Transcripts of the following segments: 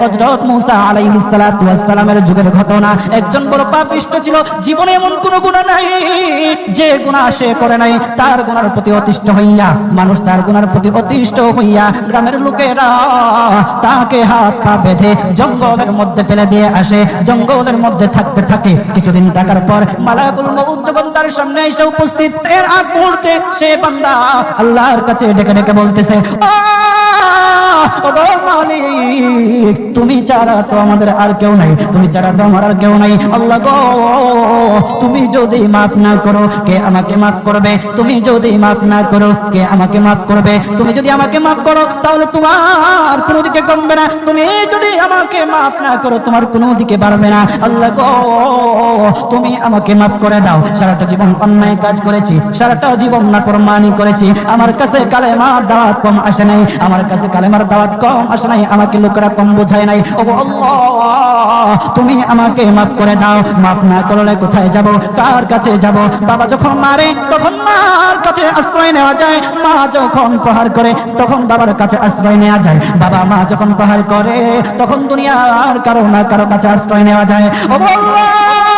হযরত মুসা আলাইহিস সালাতু ওয়াস যুগের ঘটনা। একজন বড় পাপিষ্ট ছিল জীবনে এমন নাই যে সে করে নাই। তার প্রতি অতিষ্ঠ হইয়া মানুষ তার প্রতি অতিষ্ঠ হইয়া গ্রামের লোকেরা তাকে হাত পা বেঁধে জঙ্গলের মধ্যে ফেলে দিয়ে আসে। জঙ্গলের মধ্যে থাকতে থাকে। কিছুদিন থাকার পর মালাকুল মউত যখন তার সামনে এসে উপস্থিত এর আগ মুহূর্তে সে বান্দা আল্লাহর কাছে ডেকে ডেকে বলতেছে "আহ, মালিক তুমি ছাড়া তো আমাদের আর কেউ নাই, তুমি ছাড়া তো আমার আর কেউ নাই। আল্লাহ গো, তুমি যদি মাফ না করো, কে আমাকে মাফ করবে? তুমি যদি মাফ না করো, কে আমাকে মাফ করবে? তুমি যদি আমাকে মাফ করো, তাহলে তোমার কোনো দিকে কমবে না। তুমি যদি আমাকে মাফ না করো, তোমার কোনো দিকে বাড়বে না। আল্লাহ গো, তুমি আমাকে মাফ করে দাও। সারাটা জীবন অন্যায় কাজ করেছি, সারাটা জীবন না প্রমাণই করেছি। আমার কাছে কালেমার দাওয়াত কম আসে নাই, আমার কাছে কালেমার দাওয়াত কম আসে নাই। আমাকে লোকেরা কম বোঝায়। নাই। ও তুমি আমাকে মাফ করে দাও। মাফ না করলে কোথায় যাব? কার কাছে যাব? বাবা যখন মারে, তখন মার কাছে আশ্রয় নেওয়া যায়। মা যখন প্রহার করে, তখন বাবার কাছে আশ্রয় নেওয়া যায়। বাবা, মা যখন প্রহার করে, তখন দুনিয়ার কারও না কারও কাছে আশ্রয় নেওয়া যায়। ও আল্লাহ!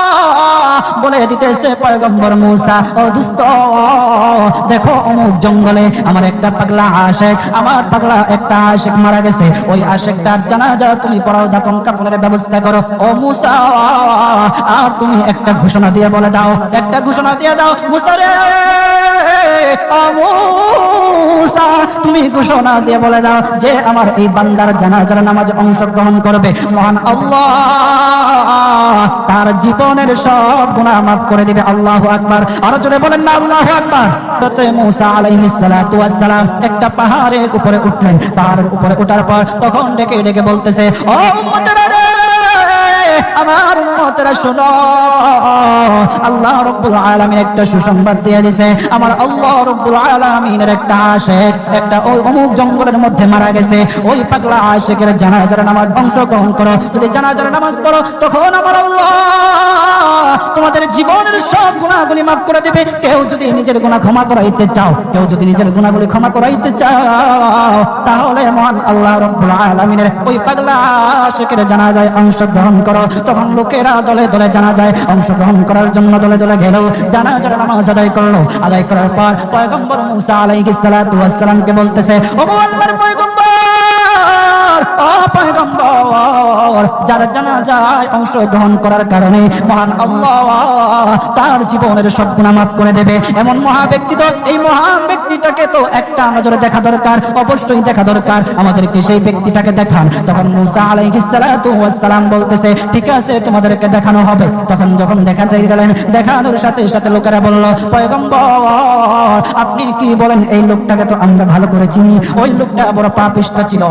বলে দিতেছে পয়গম্বর মুসা, ও দুস্ত, দেখো অমুক জঙ্গলে আমার একটা পাগলা আশেক, আমার পাগলা একটা আশেক মারা গেছে। ওই আশেকটার জানাজা তুমি পড়াও ব্যবস্থা করো। ও মুসা, আর তুমি একটা ঘোষণা দিয়ে বলে দাও, একটা ঘোষণা দিয়ে দাও, মুসা রে তুমি ঘোষণা দিয়ে বলে দাও যে আমার এই বান্দার জানাজার নামাজে অংশগ্রহণ করবে। মহান আল্লাহ তার জীবনের সব গুণা মাফ করে দিবে। আল্লাহ আকবার। আরও জোরে বলেন না, আল্লাহ আকবার। মুসা একটা পাহাড়ের উপরে উঠলেন। পাহাড়ের উপরে উঠার পর তখন ডেকে ডেকে বলতেছে, ও উম্মতেরা আমার উম্মতেরা, শোনো। আল্লাহ রব্বুল আলামিন একটা সুসংবাদ দিয়ে দিছে। আমার আল্লাহ রব্বুল আলামিনের একটা আশেক, একটা ওই অমুক জঙ্গলের মধ্যে মারা গেছে। ওই পাগলা আশেকের জানাজার নামাজ অংশগ্রহণ করো। যদি জানাজার নামাজ পড়ো, তখন আমার আল্লাহ তোমাদের জীবনের সব গুণাগুলি মাফ করে দেবে। কেউ যদি নিজের গুণা ক্ষমা করাইতে চাও, কেউ যদি নিজের গুণাগুলি ক্ষমা করাইতে চাও, তাহলে মহান আল্লাহ রব্বুল আলামিনের ওই পাগলা আশেকের জানাজায় অংশগ্রহণ করো। তখন লোকেরা দলে দলে জানা যায় অংশগ্রহণ করার জন্য দলে দলে গেল যারা নামাজ আদায় করল। আদায় করার পর পয়গম্বর মুসা আলাইহিস সালাতু ওয়াস সালামকে বলতেছে, ওগো আল্লাহর পয়গম্বর! আমাদেরকে সেই ব্যক্তিটাকে দেখান। তখন মুসা আলাইহিস সালাতু ওয়াস সালাম বলতেছে, ঠিক আছে, তোমাদেরকে দেখানো হবে। তখন যখন দেখাতে গেলেন, দেখানোর সাথে সাথে লোকেরা বলল, পয়গম্বর, আপনি কি বলেন, এই লোকটাকে তো আমরা ভালো করে চিনি। ওই লোকটা বড় পাপিষ্ট ছিল।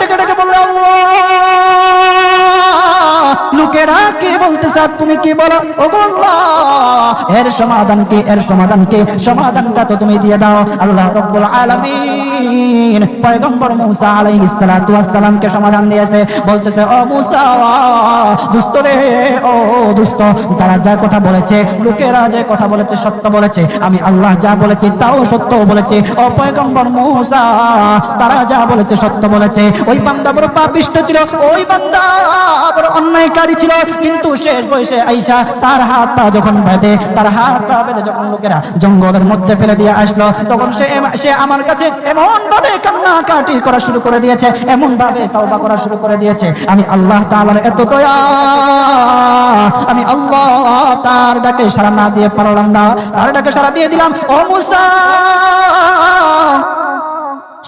ডেকে ডেকে বলল লোকেরা কি তুমি কি বলো? এর সমাধান এর সমাধান সমাধানটা তো তুমি দিয়ে দাও। আল্লাহ রব্বুল আলামিন পয়গম্বর মুসা সালাতু সমাধান দিয়েছে। বলতেছে, ও মুসা দুষ্ট রে, ও দুষ্ট তারা যা কথা বলেছে, লোকেরা যে কথা বলেছে সত্য বলেছে, আমি আল্লাহ যা বলেছি তাও সত্য বলেছে। ও পয়গম্বর মুসা, তারা যা বলেছে সত্য বলেছে ওই বান্দা বড় পাপিষ্ট ছিল, ওই বান্দা বড় অন্যায়কারী ছিল। কিন্তু শেষ বয়সে আইসা তার হাত পা যখন বেঁধে, তার হাত পা বেঁধে যখন লোকেরা জঙ্গলের মধ্যে ফেলে দিয়ে আসলো, তখন সে সে আমার কাছে এমন ভাবে কান্নাকাটি করা শুরু করে দিয়েছে এমন ভাবে তওবা করা শুরু করে দিয়েছে, আমি আল্লাহ তাআলার এত দয়া, আমি আল্লাহ তার ডাকে সারা না দিয়ে পারলাম না, তার ডাকে সারা দিয়ে দিলাম, ও মুসা!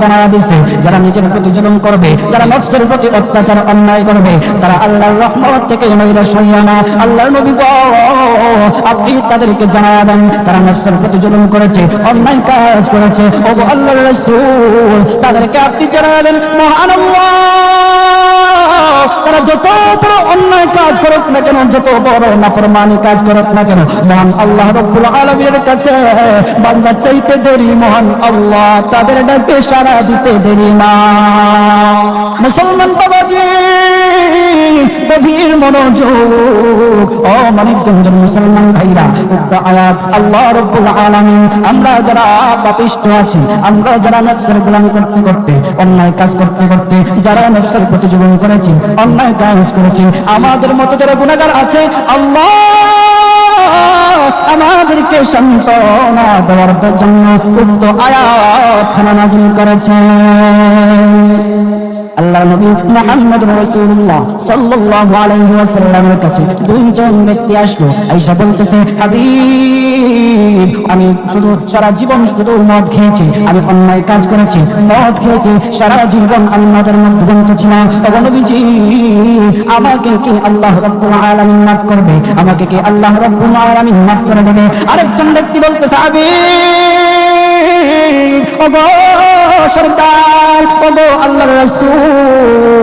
জানা যারা নিজের করবে, যারা নফসের প্রতি অত্যাচার, অন্যায় করবে, তারা আল্লাহর রহমত থেকে নবী আপনি তাদেরকে জানায়া দেন, তারা নফসের করেছে, অন্যায় কাজ করেছে। ও তাদেরকে আপনি জানায়া দেন, মহান আল্লাহ। তারা যত বড় অন্যায় কাজ করুক না কেন, যত বড় নাফরমানি কাজ করুক না কেন, মহান আল্লাহ রব্বুল আলামিনের কাছে, বান্দা চাইতে দেরি মহান আল্লাহ, তাদের ডাকে সারা দিতে দেরি না মুসলমান বাবাজি, গভীর মনোযোগ। ও মানিকগঞ্জের মুসলমান ভাইরা, উক্ত আয়াত আল্লাহ রব্বুল আলামিন, আমরা যারা পাপিষ্ট আছি, আমরা যারা নফসের গোলামি করতে করতে, অন্যায় কাজ করতে করতে, যারা নফসের প্রতি জীবন করেছি, অন্যায় কাজ করেছি, আমাদের মতো যারা গুণাগার আছে, আল্লাহ আমাদেরকে সান্ত্বনা দেওয়ার জন্য উক্ত আয়াত খানা নাজিল করেছেন। আল্লাহ নবী মুহাম্মদ রাসূলুল্লাহ সাল্লাল্লাহু আলাইহি ওয়াসাল্লামের কাছে দুইজন ব্যক্তি আসলো, আয়েশা বলতেছে, হাবিব, আমি শুধু সারা জীবন শুধু মদ খেয়েছি, আমি অন্যায় কাজ করেছি, মদ খেয়েছি, সারা জীবন আমি মদের মধ্যে ছিলাম তখন নবীজি, আমাকে কি আল্লাহ রাব্বুল আলামিন মাফ করবে? আমাকে কি আল্লাহ রাব্বুল আলামিন মাফ করে দেবে? আরেকজন ব্যক্তি বলতেছে, হাবিব ওগো সর্দার ওগো আল্লাহর রাসূল।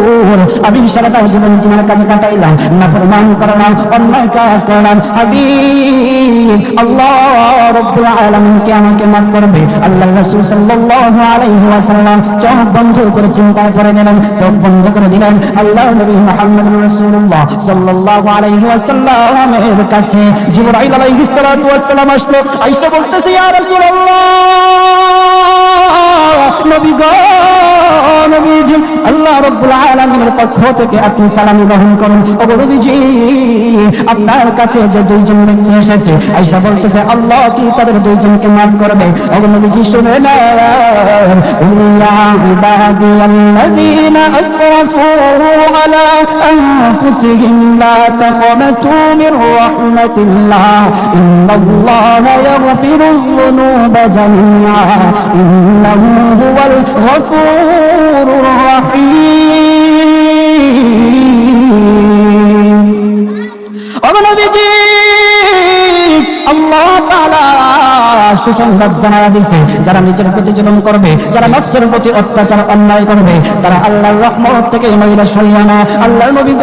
আমি সারাটা জীবন জিনার কাছে কাটাইলাম নাফরমান করলাম, অন্যায় কাজ করলাম। হাবিব, আল্লাহ আসলো, আয়েশা বলতেছে আল্লাহ রাব্বুল আলামিনের পক্ষ থেকে আপনি সালামি গ্রহণ করুন। নবীজি আপনার কাছে যে দুইজন ব্যক্তি এসেছে, আয়েশা বলতেছে, আল্লাহ কি তাদের দুইজনকে মাফ করবে? নবীজি শুনে না হুয়াল গফুরুর রহিম। ওগো নবীজি আল্লাহ তাআলা সুসংবাদ দিয়েছে, যারা নিজের প্রতি জুলুম করবে, যারা নফসের প্রতি অত্যাচার, অন্যায় করবে, তারা আল্লাহর রহমত থেকে নৈরাশ সরিয়ে না। নবী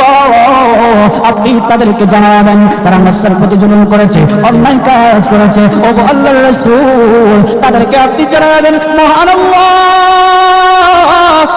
আপনি তাদেরকে জানাবেন, তারা নফসের প্রতি জুলুম করেছে, অন্যায় কাজ করেছে। ও আল্লাহর তাদেরকে আপনি জানাবেন, মহান আল্লাহ।